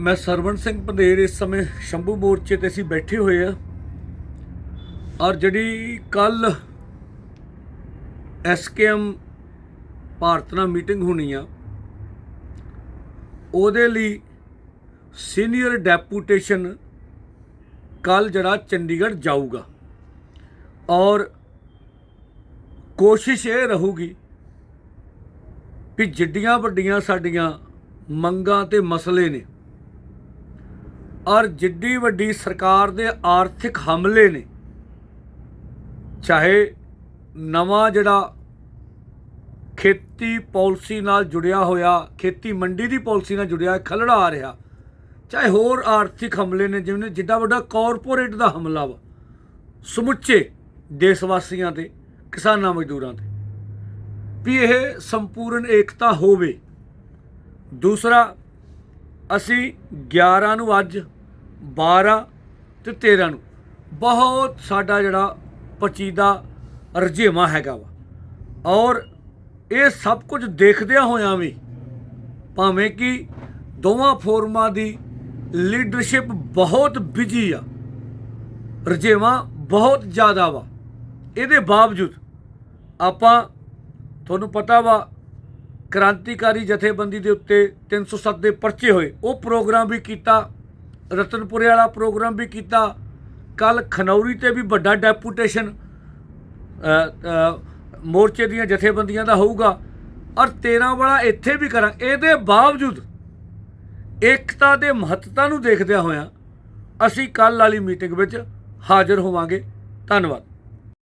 ਮੈਂ ਸਰਵਣ ਸਿੰਘ ਪੰਧੇਰ ਇਸ ਸਮੇਂ ਸ਼ੰਭੂ ਮੋਰਚੇ ਤੇ ਅਸੀਂ ਬੈਠੇ ਹੋਏ ਆ। ਔਰ ਜਿਹੜੀ ਕੱਲ ਐਸਕੇਐਮ ਭਾਰਤ ਨਾਲ ਮੀਟਿੰਗ ਹੋਣੀ ਆ, ਉਹਦੇ ਲਈ ਸੀਨੀਅਰ ਡੈਪੂਟੇਸ਼ਨ ਕੱਲ ਜਿਹੜਾ ਚੰਡੀਗੜ੍ਹ ਜਾਊਗਾ। ਔਰ ਕੋਸ਼ਿਸ਼ ਇਹ ਰਹੂਗੀ ਵੀ ਜਿੱਡੀਆਂ ਵੱਡੀਆਂ ਸਾਡੀਆਂ ਮੰਗਾਂ ਤੇ ਮਸਲੇ ਨੇ ਔਰ ਜਿੱਡੀ ਵੱਡੀ ਸਰਕਾਰ ਦੇ ਆਰਥਿਕ ਹਮਲੇ ਨੇ, ਚਾਹੇ ਨਵਾਂ ਜਿਹੜਾ ਖੇਤੀ ਪਾਲਿਸੀ ਨਾਲ ਜੁੜਿਆ ਹੋਇਆ, ਖੇਤੀ ਮੰਡੀ ਦੀ ਪਾਲਿਸੀ ਨਾਲ ਜੁੜਿਆ ਖਲੜਾ ਆ ਰਿਹਾ, ਚਾਹੇ ਹੋਰ ਆਰਥਿਕ ਹਮਲੇ ਨੇ, ਜਿਵੇਂ ਜਿੱਡਾ ਵੱਡਾ ਕਾਰਪੋਰੇਟ ਦਾ ਹਮਲਾ ਵਾ, ਸਮੁੱਚੇ ਦੇਸ਼ ਵਾਸੀਆਂ ਤੇ, ਕਿਸਾਨਾਂ ਮਜ਼ਦੂਰਾਂ ਤੇ, ਵੀ ਇਹ ਸੰਪੂਰਨ ਏਕਤਾ ਹੋਵੇ। ਦੂਸਰਾ ਅਸੀਂ 11 ਨੂੰ ਅੱਜ 12 ਤੇ 13 ਨੂੰ। ਬਹੁਤ ਸਾਡਾ ਜਿਹੜਾ ਪਚੀਦਾ ਰਜੇਵਾ ਹੈਗਾ ਵਾ। ਔਰ ਇਹ ਸਭ ਕੁਝ ਦੇਖਦਿਆਂ ਹੋਇਆਂ ਵੀ ਭਾਵੇਂ ਕਿ ਦੋਵਾਂ ਫੋਰਮਾਂ ਦੀ ਲੀਡਰਸ਼ਿਪ ਬਹੁਤ ਬਿਜ਼ੀ ਆ ਰਜੇਵਾ ਬਹੁਤ ਜ਼ਿਆਦਾ ਵਾ। ਇਹਦੇ ਬਾਵਜੂਦ ਆਪਾਂ, ਤੁਹਾਨੂੰ ਪਤਾ ਵਾ ਕ੍ਰਾਂਤੀਕਾਰੀ ਜਥੇਬੰਦੀ ਦੇ ਉੱਤੇ 307 ਦੇ ਪਰਚੇ ਹੋਏ। ਉਹ ਪ੍ਰੋਗਰਾਮ ਵੀ ਕੀਤਾ, ਰਤਨਪੁਰੇ ਵਾਲਾ ਪ੍ਰੋਗਰਾਮ ਵੀ ਕੀਤਾ। ਕੱਲ ਖਨੌਰੀ ਤੇ ਵੀ ਵੱਡਾ ਡੈਪੂਟੇਸ਼ਨ ਮੋਰਚੇ ਦੀਆਂ ਜਥੇਬੰਦੀਆਂ ਦਾ ਹੋਊਗਾ। ਔਰ 13 ਵਾਲਾ ਇੱਥੇ ਵੀ ਕਰਾਂ। ਇਹਦੇ ਬਾਵਜੂਦ ਏਕਤਾ ਦੇ ਮਹੱਤਤਾ ਨੂੰ ਦੇਖਦਿਆਂ ਹੋਇਆਂ ਅਸੀਂ ਕੱਲ ਵਾਲੀ ਮੀਟਿੰਗ ਵਿੱਚ ਹਾਜ਼ਰ ਹੋਵਾਂਗੇ। ਧੰਨਵਾਦ।